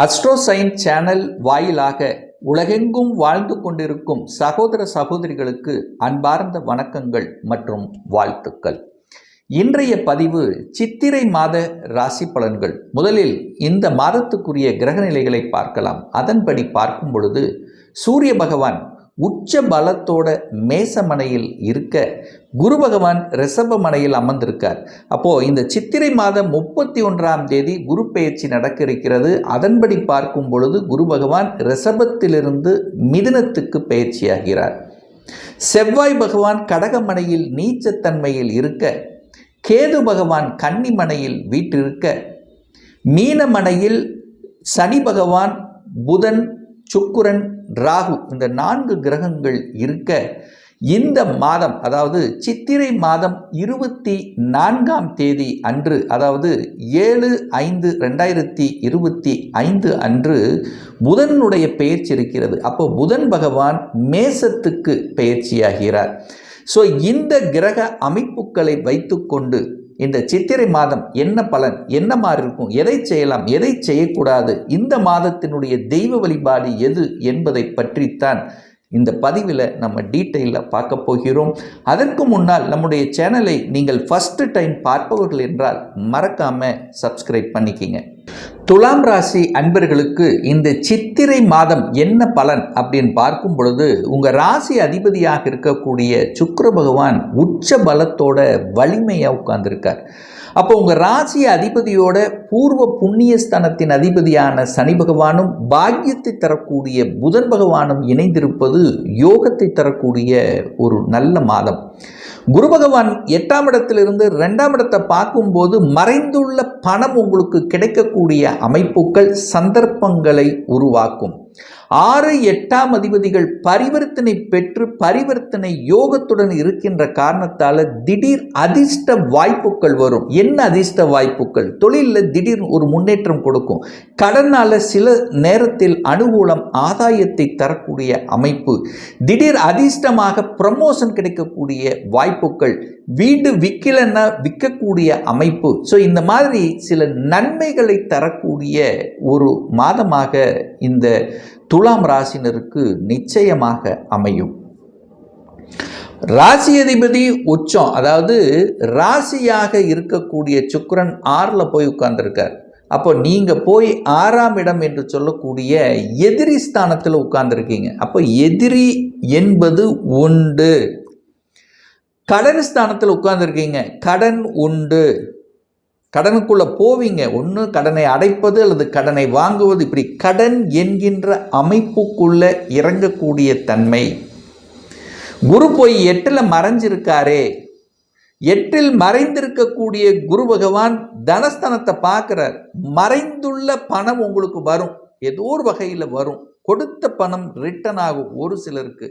அஸ்ட்ரோசைன் channel வாயிலாக உலகெங்கும் வாழ்ந்து கொண்டிருக்கும் சகோதர சகோதரிகளுக்கு அன்பார்ந்த வணக்கங்கள் மற்றும் வாழ்த்துக்கள். இன்றைய பதிவு சித்திரை மாத ராசி பலன்கள். முதலில் இந்த மாதத்துக்குரிய கிரக நிலைகளை பார்க்கலாம். அதன்படி பார்க்கும் பொழுது சூரிய பகவான் உச்ச பலத்தோட மேசமனையில் இருக்க குரு பகவான் ரிஷப மனையில் அமர்ந்திருக்கார். அப்போ இந்த சித்திரை மாதம் முப்பத்தி ஒன்றாம் தேதி குரு பெயர்ச்சி நடக்க இருக்கிறது அதன்படி பார்க்கும் பொழுது குரு பகவான் ரிஷபத்திலிருந்து மிதுனத்துக்கு பெயர்ச்சியாகிறார். செவ்வாய் பகவான் கடகமனையில் நீச்சத்தன்மையில் இருக்க கேது பகவான் கன்னிமனையில் வீற்றிருக்க மீனமனையில் சனி பகவான் புதன் சுக்குரன் ராகு இந்த நான்கு கிரகங்கள் இருக்க இந்த மாதம் அதாவது சித்திரை மாதம் இருபத்தி நான்காம் தேதி அன்று அதாவது ஏழு ஐந்து ரெண்டாயிரத்தி இருபத்தி ஐந்து அன்று புதனுடைய பெயர்ச்சி இருக்கிறது. அப்போ புதன் பகவான் மேசத்துக்கு பெயர்ச்சியாகிறார். ஸோ இந்த கிரக அமைப்புகளை வைத்துக்கொண்டு இந்த சித்திரை மாதம் என்ன பலன் என்ன மாதிரி இருக்கும் எதை செய்யலாம் எதை செய்யக்கூடாது இந்த மாதத்தினுடைய தெய்வ வழிபாடு எது என்பதை பற்றித்தான் இந்த பதிவில் நம்ம டீட்டெயிலில் பார்க்க போகிறோம். அதற்கு முன்னால் நம்முடைய சேனலை நீங்கள் ஃபஸ்ட்டு டைம் பார்ப்பவர்கள் என்றால் மறக்காமல் சப்ஸ்கிரைப் பண்ணிக்கிங்க. துலாம் ராசி அன்பர்களுக்கு இந்த சித்திரை மாதம் என்ன பலன் அப்படின்னு பார்க்கும் பொழுது உங்கள் ராசி அதிபதியாக இருக்கக்கூடிய சுக்கர பகவான் உச்ச பலத்தோட வலிமையாக உட்கார்ந்துருக்கார். அப்போ உங்கள் ராசி அதிபதியோட பூர்வ புண்ணியஸ்தனத்தின் அதிபதியான சனி பகவானும் பாக்கியத்தை தரக்கூடிய புதன் பகவானும் இணைந்திருப்பது யோகத்தை தரக்கூடிய ஒரு நல்ல மாதம். குரு பகவான் எட்டாம் இடத்திலிருந்து ரெண்டாம் இடத்தை பார்க்கும்போது மறைந்துள்ள பணம் உங்களுக்கு கிடைக்கக்கூடிய அமைப்புகள் சந்தர்ப்பங்களை உருவாக்கும். ஆறு எட்டாம் அதிபதிகள் பரிவர்த்தனை பெற்று பரிவர்த்தனை யோகத்துடன் இருக்கின்ற காரணத்தால் திடீர் அதிர்ஷ்ட வாய்ப்புகள் வரும். என்ன அதிர்ஷ்ட வாய்ப்புகள்? தொழிலில் திடீர் ஒரு முன்னேற்றம் கொடுக்கும். கடனால் சில நேரத்தில் அனுகூலம் ஆதாயத்தை தரக்கூடிய அமைப்பு. திடீர் அதிர்ஷ்டமாக ப்ரமோஷன் கிடைக்கக்கூடிய வாய்ப்புகள். வீடு விற்கலன்னா விற்கக்கூடிய அமைப்பு. ஸோ இந்த மாதிரி சில நன்மைகளை தரக்கூடிய ஒரு மாதமாக இந்த துலாம் ராசினருக்கு நிச்சயமாக அமையும். ராசி அதிபதி உச்சம் அதாவது ராசியாக இருக்கக்கூடிய சுக்கரன் ஆறில் போய் உட்கார்ந்துருக்கார். அப்போ நீங்கள் போய் ஆறாம் இடம் என்று சொல்லக்கூடிய எதிரி ஸ்தானத்தில் உட்கார்ந்துருக்கீங்க. அப்போ எதிரி என்பது உண்டு. கடன் ஸ்தானத்தில் உட்கார்ந்துருக்கீங்க. கடன் உண்டு. கடனுக்குள்ளே போவீங்க. ஒன்று கடனை அடைப்பது அல்லது கடனை வாங்குவது இப்படி கடன் என்கின்ற அமைப்புக்குள்ளே இறங்கக்கூடிய தன்மை. குரு போய் எட்டில் மறைஞ்சிருக்காரே. எட்டில் மறைந்திருக்கக்கூடிய குரு பகவான் தனஸ்தனத்தை பார்க்குறார். மறைந்துள்ள பணம் உங்களுக்கு வரும். ஏதோ ஒரு வகையில் வரும். கொடுத்த பணம் ரிட்டன் ஆகும் ஒரு சிலருக்கு.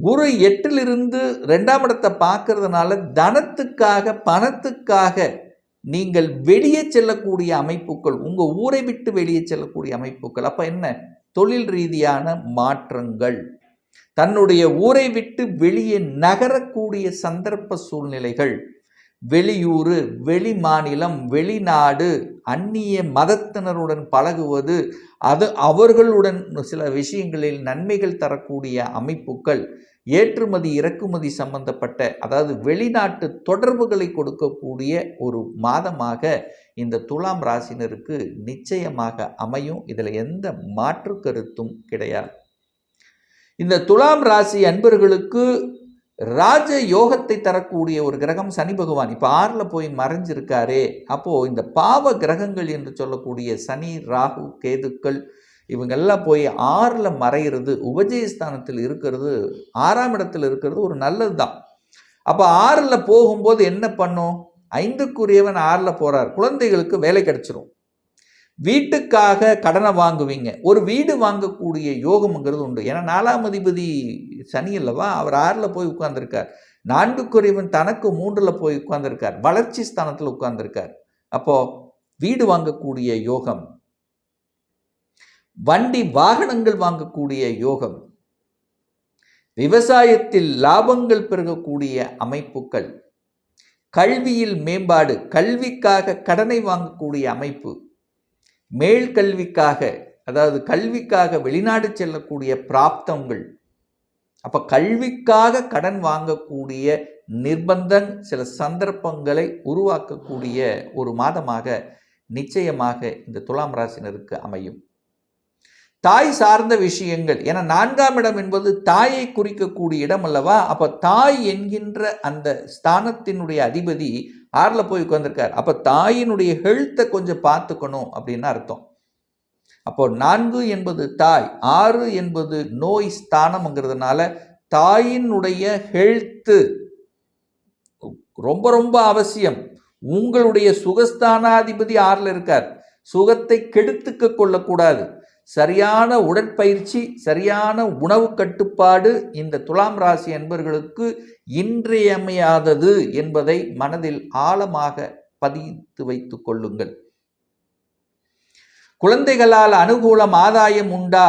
குரு எட்டிலிருந்து ரெண்டாம் இடத்தை பார்க்கறதுனால தனத்துக்காக பணத்துக்காக நீங்கள் வெளியே செல்லக்கூடிய அமைப்புகள் உங்கள் ஊரை விட்டு வெளியே செல்லக்கூடிய அமைப்புகள். அப்போ என்ன? தொழில் ரீதியான மாற்றங்கள். தன்னுடைய ஊரை விட்டு வெளியே நகரக்கூடிய சந்தர்ப்ப சூழ்நிலைகள். வெளியூர் வெளி மாநிலம் வெளிநாடு அந்நிய மதத்தினருடன் பழகுவது அது அவர்களுடன் சில விஷயங்களில் நன்மைகள் தரக்கூடிய அமைப்புகள். ஏற்றுமதி இறக்குமதி சம்பந்தப்பட்ட அதாவது வெளிநாட்டு தொடர்புகளை கொடுக்கக்கூடிய ஒரு மாதமாக இந்த துலாம் ராசினருக்கு நிச்சயமாக அமையும். இதில் எந்த மாற்று கருத்தும் கிடையாது. இந்த துலாம் ராசி அன்பர்களுக்கு ராஜ யோகத்தை தரக்கூடிய ஒரு கிரகம் சனி பகவான். இப்போ ஆறில் போய் மறைஞ்சிருக்காரே. அப்போது இந்த பாவ கிரகங்கள் என்று சொல்லக்கூடிய சனி ராகு கேதுக்கள் இவங்கெல்லாம் போய் ஆறில் மறைகிறது உபஜயஸ்தானத்தில் இருக்கிறது ஆறாம் இடத்தில் இருக்கிறது ஒரு நல்லது தான் அப்போ ஆறில் போகும்போது என்ன பண்ணும்? ஐந்துக்குரியவன் ஆறில் போகிறார் குழந்தைகளுக்கு வேலை கிடச்சிரும். வீட்டுக்காக கடனை வாங்குவீங்க. ஒரு வீடு வாங்கக்கூடிய யோகம்ங்கிறது உண்டு. ஏன்னா நாலாம் அதிபதி சனி அல்லவா அவர் ஆறில் போய் உட்கார்ந்துருக்கார். நான்குக்குரியவன் தனக்கு மூன்றில் போய் உட்கார்ந்துருக்கார். வளர்ச்சி ஸ்தானத்தில் உட்கார்ந்துருக்கார். அப்போது வீடு வாங்கக்கூடிய யோகம் வண்டி வாகனங்கள் வாங்கக்கூடிய யோகம் விவசாயத்தில் லாபங்கள் பெருகக்கூடிய அமைப்புகள் கல்வியில் மேம்பாடு கல்விக்காக கடனை வாங்கக்கூடிய அமைப்பு மேல் கல்விக்காக அதாவது கல்விக்காக வெளிநாடு செல்லக்கூடிய பிராப்தங்கள். அப்போ கல்விக்காக கடன் வாங்கக்கூடிய நிர்பந்தம் சில சந்தர்ப்பங்களை உருவாக்கக்கூடிய ஒரு மாதமாக நிச்சயமாக இந்த துலாம் ராசினருக்கு அமையும். தாய் சார்ந்த விஷயங்கள். ஏன்னா நான்காம் இடம் என்பது தாயை குறிக்கக்கூடிய இடம் அல்லவா? அப்போ தாய் என்கின்ற அந்த ஸ்தானத்தினுடைய அதிபதி ஆறில் போய் உட்காந்துருக்கார் அப்போ தாயினுடைய ஹெல்த்தை கொஞ்சம் பார்த்துக்கணும் அப்படின்னு அர்த்தம். அப்போ நான்கு என்பது தாய் ஆறு என்பது நோய் ஸ்தானம்ங்கிறதுனால தாயினுடைய ஹெல்த்து ரொம்ப ரொம்ப அவசியம். உங்களுடைய சுகஸ்தானாதிபதி ஆறில் இருக்கார். சுகத்தை கெடுத்துக்க கொள்ளக்கூடாது. சரியான உடற்பயிற்சி சரியான உணவு கட்டுப்பாடு இந்த துலாம் ராசி என்பர்களுக்கு இன்றியமையாதது என்பதை மனதில் ஆழமாக பதித்து வைத்துக் கொள்ளுங்கள். குழந்தைகளால் அனுகூலம் ஆதாயம் உண்டா?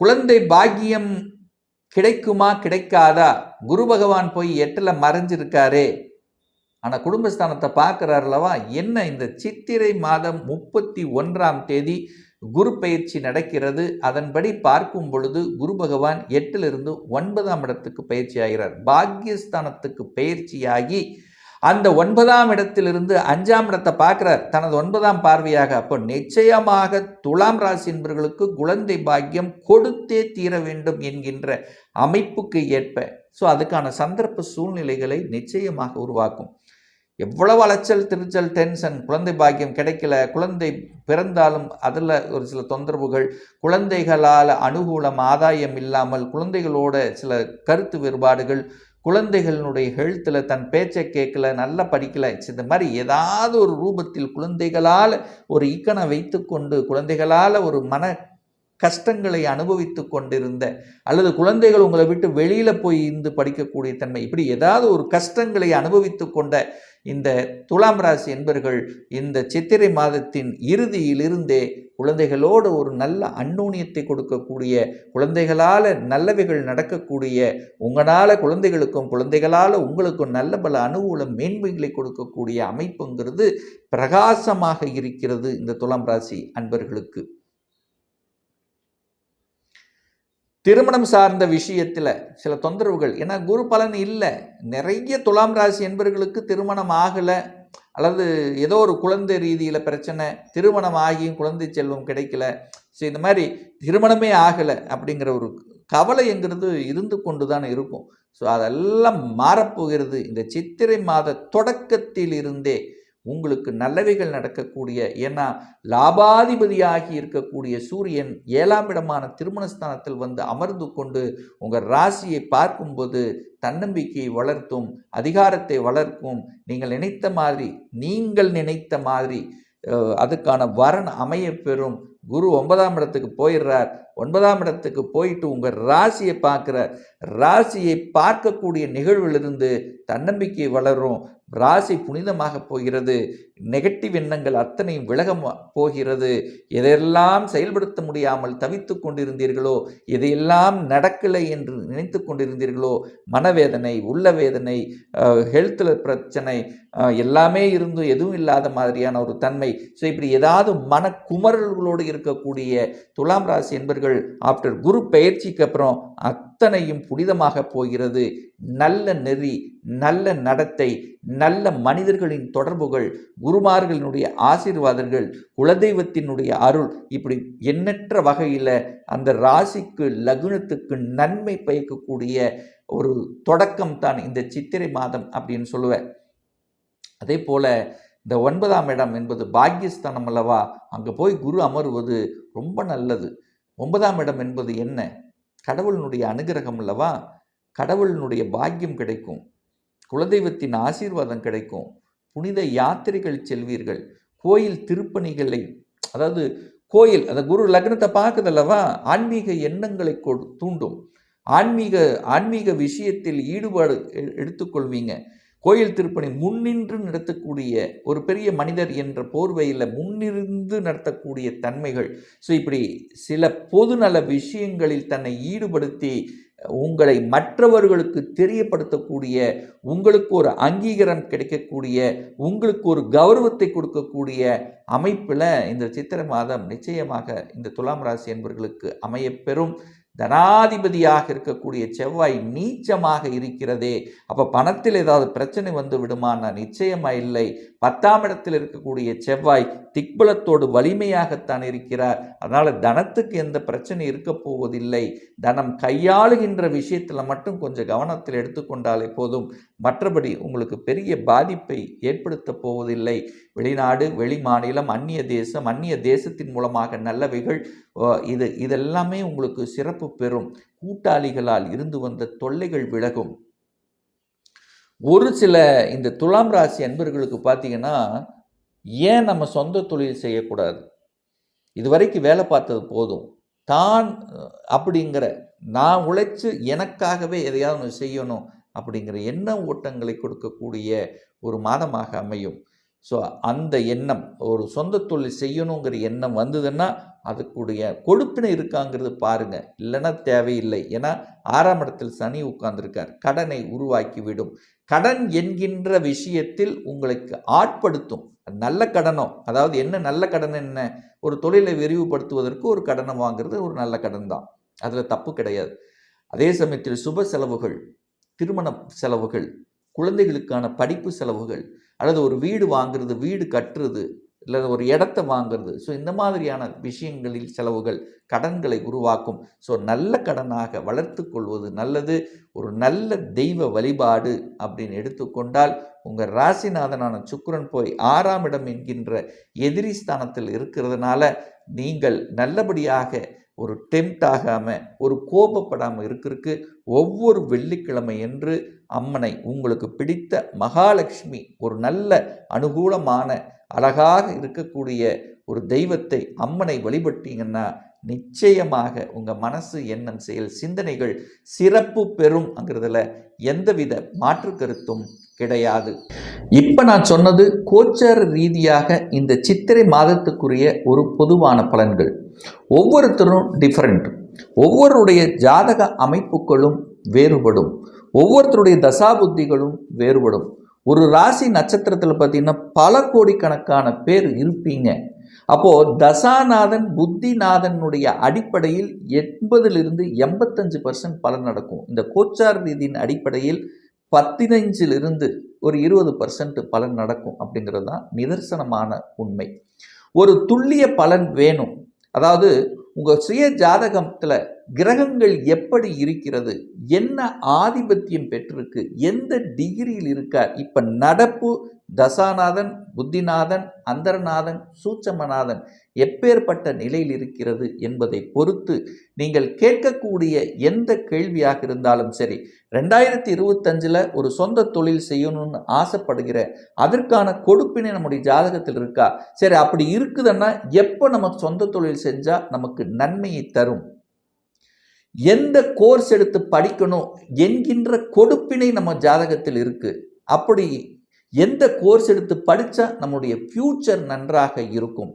குழந்தை பாக்கியம் கிடைக்குமா கிடைக்காதா? குரு பகவான் போய் எட்டில் மறைஞ்சிருக்காரே. ஆனால் குடும்பஸ்தானத்தை பார்க்குறாருலவா என்ன இந்த சித்திரை மாதம் முப்பத்தி ஒன்றாம் தேதி குரு பயிற்சி நடக்கிறது. அதன்படி பார்க்கும் பொழுது குரு பகவான் எட்டிலிருந்து ஒன்பதாம் இடத்துக்கு பயிற்சி ஆகிறார். பாக்யஸ்தானத்துக்கு பயிற்சியாகி அந்த ஒன்பதாம் இடத்திலிருந்து அஞ்சாம் இடத்தை பார்க்கிறார். தனது ஒன்பதாம் பார்வையாக. அப்போ நிச்சயமாக துலாம் ராசி என்பவர்களுக்கு குழந்தை பாக்கியம் கொடுத்தே தீர வேண்டும் என்கின்ற அமைப்புக்கு ஏற்ப. ஸோ அதுக்கான சந்தர்ப்ப சூழ்நிலைகளை நிச்சயமாக உருவாக்கும். எவ்வளவு அலைச்சல் திருச்சல் டென்ஷன் குழந்தை பாக்கியம் கிடைக்கல குழந்தை பிறந்தாலும் அதில் ஒரு சில தொந்தரவுகள் குழந்தைகளால் அனுகூலம் ஆதாயம் இல்லாமல் குழந்தைகளோட சில கருத்து வேறுபாடுகள் குழந்தைகளினுடைய ஹெல்த்தில் தன் பேச்சை கேட்கல நல்லா படிக்கல இந்த மாதிரி ஏதாவது ஒரு ரூபத்தில் குழந்தைகளால் ஒரு இக்கனை வைத்து கொண்டு குழந்தைகளால் ஒரு மன கஷ்டங்களை அனுபவித்து கொண்டிருந்த அல்லது குழந்தைகள் உங்களை விட்டு வெளியில் போய் இருந்து படிக்கக்கூடிய தன்மை இப்படி ஏதாவது ஒரு கஷ்டங்களை அனுபவித்து கொண்ட இந்த துலாம் ராசி என்பர்கள் இந்த சித்திரை மாதத்தின் இறுதியிலிருந்தே குழந்தைகளோடு ஒரு நல்ல அன்னூனியத்தை கொடுக்கக்கூடிய குழந்தைகளால் நல்லவைகள் நடக்கக்கூடிய உங்களால் குழந்தைகளுக்கும் குழந்தைகளால் உங்களுக்கும் நல்ல பல அனுகூல மேன்மைகளை கொடுக்கக்கூடிய அமைப்புங்கிறது பிரகாசமாக இருக்கிறது இந்த துலாம் ராசி அன்பர்களுக்கு. திருமணம் சார்ந்த விஷயத்தில் சில தொந்தரவுகள். ஏன்னா குரு பலன் இல்லை. நிறைய துலாம் ராசி என்பவர்களுக்கு திருமணம் ஆகலை. அல்லது ஏதோ ஒரு குழந்தை ரீதியில் பிரச்சனை திருமணம் ஆகியும் குழந்தை செல்வம் கிடைக்கல. ஸோ இந்த மாதிரி திருமணமே ஆகலை அப்படிங்கிற ஒரு கவலைங்கிறது இருந்து கொண்டு தான் இருக்கும். ஸோ அதெல்லாம் மாறப்போகிறது. இந்த சித்திரை மாத தொடக்கத்தில் இருந்தே உங்களுக்கு நல்லவைகள் நடக்கக்கூடிய ஏன்னா லாபாதிபதியாகி இருக்கக்கூடிய சூரியன் ஏழாம் இடமான திருமணஸ்தானத்தில் வந்து அமர்ந்து கொண்டு உங்கள் ராசியை பார்க்கும்போது தன்னம்பிக்கையை வளர்த்தும் அதிகாரத்தை வளர்க்கும். நீங்கள் நினைத்த மாதிரி நீங்கள் நினைத்த மாதிரி அதுக்கான வரன் அமைய பெறும். குரு ஒன்பதாம் இடத்துக்கு போயிடுறார். ஒன்பதாம் இடத்துக்கு போயிட்டு உங்கள் ராசியை பார்க்குறார் ராசியை பார்க்கக்கூடிய நிகழ்விலிருந்து தன்னம்பிக்கை வளரும். ராசி புனிதமாக போகிறது. நெகட்டிவ் எண்ணங்கள் அத்தனையும் விலக போகிறது. எதையெல்லாம் செயல்படுத்த முடியாமல் தவித்து கொண்டிருந்தீர்களோ எதையெல்லாம் நடக்கலை என்று நினைத்து கொண்டிருந்தீர்களோ மனவேதனை உள்ள வேதனை ஹெல்த்தில் பிரச்சனை எல்லாமே இருந்தும் எதுவும் இல்லாத மாதிரியான ஒரு தன்மை. ஸோ இப்படி ஏதாவது மனக்குமரல்களோடு இருக்கக்கூடிய துலாம் ராசி என்பர்கள் ஆஃப்டர் குரு பயிற்சிக்கு அப்புறம் அத்தனையும் புனிதமாக போகிறது. நல்ல நெறி நல்ல நடத்தை நல்ல மனிதர்களின் தொடர்புகள் குருமார்களினுடைய ஆசீர்வாதங்கள் குலதெய்வத்தினுடைய அருள் இப்படி எண்ணற்ற வகையில் அந்த ராசிக்கு லகுனத்துக்கு நன்மை பயக்கக்கூடிய ஒரு தொடக்கம் தான் இந்த சித்திரை மாதம் அப்படின்னு சொல்லுவேன். அதே போல் இந்த ஒன்பதாம் இடம் என்பது பாக்கியஸ்தானம் அல்லவா? அங்கே போய் குரு அமருவது ரொம்ப நல்லது. ஒன்பதாம் இடம் என்பது என்ன? கடவுளினுடைய அனுகிரகம் அல்லவா? கடவுளினுடைய பாக்கியம் கிடைக்கும். குலதெய்வத்தின் ஆசீர்வாதம் கிடைக்கும். புனித யாத்திரைகள் செல்வீர்கள். கோயில் திருப்பணிகளை அதாவது கோயில் அந்த குரு லக்னத்தை பார்க்குதல்லவா ஆன்மீக எண்ணங்களை கொடு தூண்டும். ஆன்மீக ஆன்மீக விஷயத்தில் ஈடுபாடு எடுத்துக்கொள்வீங்க. கோயில் திருப்பணி முன்னின்று நடத்தக்கூடிய ஒரு பெரிய மனிதர் என்ற போர்வையில் முன்னிருந்து நடத்தக்கூடிய தன்மைகள். ஸோ இப்படி சில பொதுநல விஷயங்களில் தன்னை ஈடுபடுத்தி உங்களை மற்றவர்களுக்கு தெரியப்படுத்தக்கூடிய உங்களுக்கு ஒரு அங்கீகாரம் கிடைக்கக்கூடிய உங்களுக்கு ஒரு கௌரவத்தை கொடுக்கக்கூடிய அமைப்பில் இந்த சித்திரை மாதம் நிச்சயமாக இந்த துலாம் ராசி என்பவர்களுக்கு அமையப்பெறும் தனாதிபதியாக இருக்கக்கூடிய செவ்வாய் நீச்சமாக இருக்கிறதே. அப்போ பணத்தில் ஏதாவது பிரச்சனை வந்து விடுமானா? நிச்சயமாக இல்லை. பத்தாம் இடத்தில் இருக்கக்கூடிய செவ்வாய் திக்பலத்தோடு வலிமையாகத்தான் இருக்கிறார். அதனால் தனத்துக்கு எந்த பிரச்சனை இருக்க போவதில்லை. தனம் கையாளுகின்ற விஷயத்தில் மட்டும் கொஞ்சம் கவனத்தில் எடுத்துக்கொண்டாலே போதும். மற்றபடி உங்களுக்கு பெரிய பாதிப்பை ஏற்படுத்த போவதில்லை. வெளிநாடு வெளி மாநிலம் அந்நிய தேசம் அந்நிய தேசத்தின் மூலமாக நல்லவைகள் இது இதெல்லாமே உங்களுக்கு சிறப்பு பெறும். கூட்டாளிகளால் இருந்து வந்த தொல்லைகள் விலகும். ஒரு சில இந்த துலாம் ராசி அன்பர்களுக்கு பார்த்தீங்கன்னா ஏன் நம்ம சொந்த தொழில் செய்யக்கூடாது? இதுவரைக்கும் வேலை பார்த்தது போதும். தான் அப்படிங்கிற நான் உழைச்சி எனக்காகவே எதையாவது ஒன்று செய்யணும் அப்படிங்கிற எண்ண ஓட்டங்களை கொடுக்கக்கூடிய ஒரு மாதமாக அமையும். ஸோ அந்த எண்ணம் ஒரு சொந்த தொழில் செய்யணுங்கிற எண்ணம் வந்ததுன்னா அதுக்குடைய கொடுப்பினை இருக்காங்கிறது பாருங்கள் இல்லைன்னா தேவையில்லை. ஏன்னா ஆறாம் இடத்தில் சனி உட்கார்ந்துருக்கார். கடனை உருவாக்கி விடும் கடன் என்கின்ற விஷயத்தில் உங்களுக்கு ஆட்படுத்தும். நல்ல கடனோ அதாவது என்ன நல்ல கடன் என்ன? ஒரு தொழிலை விரிவுபடுத்துவதற்கு ஒரு கடனை வாங்குறது ஒரு நல்ல கடன் தான். அதில் தப்பு கிடையாது. அதே சமயத்தில் சுப செலவுகள் திருமண செலவுகள் குழந்தைகளுக்கான படிப்பு செலவுகள் அல்லது ஒரு வீடு வாங்குறது வீடு கட்டுறது இல்லை ஒரு இடத்த வாங்குறது. ஸோ இந்த மாதிரியான விஷயங்களில் செலவுகள் கடன்களை உருவாக்கும். ஸோ நல்ல கடனாக வளர்த்து கொள்வது நல்லது. ஒரு நல்ல தெய்வ வழிபாடு அப்படின்னு எடுத்துக்கொண்டால் உங்கள் ராசிநாதனான சுக்கரன் போய் ஆறாம் இடம் என்கின்ற எதிரி ஸ்தானத்தில் இருக்கிறதுனால நீங்கள் நல்லபடியாக ஒரு டெம்ட் ஆகாமல் ஒரு கோபப்படாமல் இருக்கிறதுக்கு ஒவ்வொரு வெள்ளிக்கிழமை என்று அம்மனை உங்களுக்கு பிடித்த மகாலட்சுமி ஒரு நல்ல அனுகூலமான அழகாக இருக்கக்கூடிய ஒரு தெய்வத்தை அம்மனை வழிபட்டீங்கன்னா நிச்சயமாக உங்கள் மனசு எண்ணம் செயல் சிந்தனைகள் சிறப்பு பெறும் அங்கிறதுல எந்தவித மாற்று கருத்தும் கிடையாது. இப்போ நான் சொன்னது கோச்சர் ரீதியாக இந்த சித்திரை மாதத்துக்குரிய ஒரு பொதுவான பலன்கள். ஒவ்வொருத்தரும் டிஃப்ரெண்ட் ஒவ்வொருடைய ஜாதக அமைப்புகளும் வேறுபடும். ஒவ்வொருத்தருடைய தசாபுத்திகளும் வேறுபடும். ஒரு ராசி நட்சத்திரத்தில் பார்த்தீங்கன்னா பல கோடிக்கணக்கான பேர் இருப்பீங்க. அப்போது தசாநாதன் புத்திநாதனுடைய அடிப்படையில் எண்பதிலிருந்து எண்பத்தஞ்சு பர்சன்ட் பலன் நடக்கும். இந்த கோச்சார் ரீதியின் அடிப்படையில் பதினைஞ்சிலிருந்து ஒரு இருபது பர்சன்ட் பலன் நடக்கும் அப்படிங்கிறது தான் நிதர்சனமான உண்மை. ஒரு துல்லிய பலன் வேணும். அதாவது உங்கள் சுய ஜாதகத்தில் கிரகங்கள் எப்படி இருக்கிறது? என்ன ஆதிபத்தியம் பெற்றிருக்கு? எந்த டிகிரியில் இருக்கார்? இப்போ நடப்பு தசாநாதன் புத்திநாதன் அந்தரநாதன் சூட்சமநாதன் எப்பேற்பட்ட நிலையில் இருக்கிறது என்பதை பொறுத்து நீங்கள் கேட்கக்கூடிய எந்த கேள்வியாக இருந்தாலும் சரி ரெண்டாயிரத்தி இருபத்தஞ்சில் ஒரு சொந்த தொழில் செய்யணும்னு ஆசைப்படுகிற அதற்கான கொடுப்பினை நம்முடைய ஜாதகத்தில் இருக்கா? சரி அப்படி இருக்குதுன்னா எப்போ நம்ம சொந்த தொழில் செஞ்சால் நமக்கு நன்மையை தரும்? எந்த கோர்ஸ் எடுத்து படிக்கணும் என்கின்ற கொடுப்பினை நம்ம ஜாதகத்தில் இருக்குது அப்படி எந்த கோர்ஸ் எடுத்து படித்தா நம்முடைய ஃப்யூச்சர் நன்றாக இருக்கும்.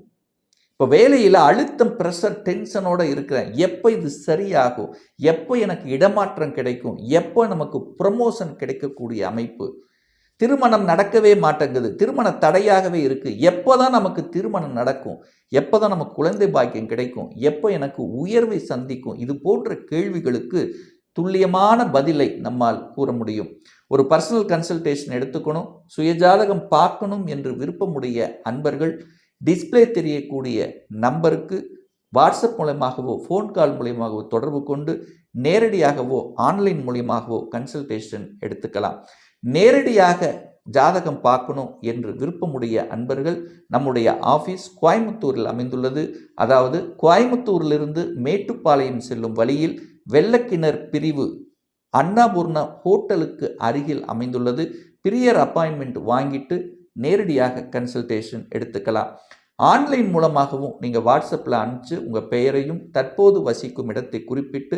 இப்போ வேலையில் அழுத்தம் ப்ரெஷர் டென்ஷனோடு இருக்கிறேன். எப்போ இது சரியாகும்? எப்போ எனக்கு இடமாற்றம் கிடைக்கும்? எப்போ நமக்கு ப்ரமோஷன் கிடைக்கக்கூடிய அமைப்பு? திருமணம் நடக்கவே மாட்டேங்குது. திருமண தடையாகவே இருக்குது எப்போ தான் நமக்கு திருமணம் நடக்கும்? எப்போ தான் நமக்கு குழந்தை பாக்கியம் கிடைக்கும்? எப்போ எனக்கு உயர்வை சந்திக்கும்? இது போன்ற கேள்விகளுக்கு துல்லியமான பதிலை நம்மால் கூற முடியும். ஒரு பர்சனல் கன்சல்டேஷன் எடுத்துக்கணும். சுயஜாதகம் பார்க்கணும் என்று விருப்பமுடைய அன்பர்கள் டிஸ்பிளே தெரியக்கூடிய நம்பருக்கு வாட்ஸ்அப் மூலயமாகவோ ஃபோன் கால் மூலயமாகவோ தொடர்பு கொண்டு நேரடியாகவோ ஆன்லைன் மூலியமாகவோ கன்சல்டேஷன் எடுத்துக்கலாம். நேரடியாக ஜாதகம் பார்க்கணும் என்று விருப்பமுடைய அன்பர்கள் நம்முடைய ஆஃபீஸ் கோயம்புத்தூரில் அமைந்துள்ளது. அதாவது கோயம்புத்தூரிலிருந்து மேட்டுப்பாளையம் செல்லும் வழியில் வெள்ளக்கிணர் பிரிவு அன்னபூர்ண ஹோட்டலுக்கு அருகில் அமைந்துள்ளது. பிரியர் அப்பாயின்மெண்ட் வாங்கிட்டு நேரடியாக கன்சல்டேஷன் எடுத்துக்கலாம். ஆன்லைன் மூலமாகவும் நீங்கள் வாட்ஸ்அப்பில் அனுப்பிச்சு உங்கள் பெயரையும் தற்போது வசிக்கும் இடத்தை குறிப்பிட்டு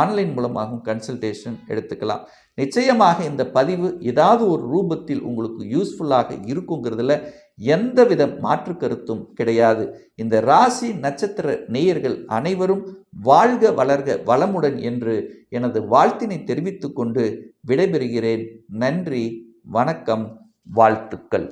ஆன்லைன் மூலமாகவும் கன்சல்டேஷன் எடுத்துக்கலாம். நிச்சயமாக இந்த பதிவு ஏதாவது ஒரு ரூபத்தில் உங்களுக்கு யூஸ்ஃபுல்லாக இருக்குங்கிறதுல எந்தவித மாற்று கருத்தும் கிடையாது. இந்த ராசி நட்சத்திர நேயர்கள் அனைவரும் வாழ்க வளர்க வளமுடன் என்று எனது வாழ்த்தினை தெரிவித்துக்கொண்டு விடைபெறுகிறேன். நன்றி வணக்கம் வாழ்த்துக்கள்.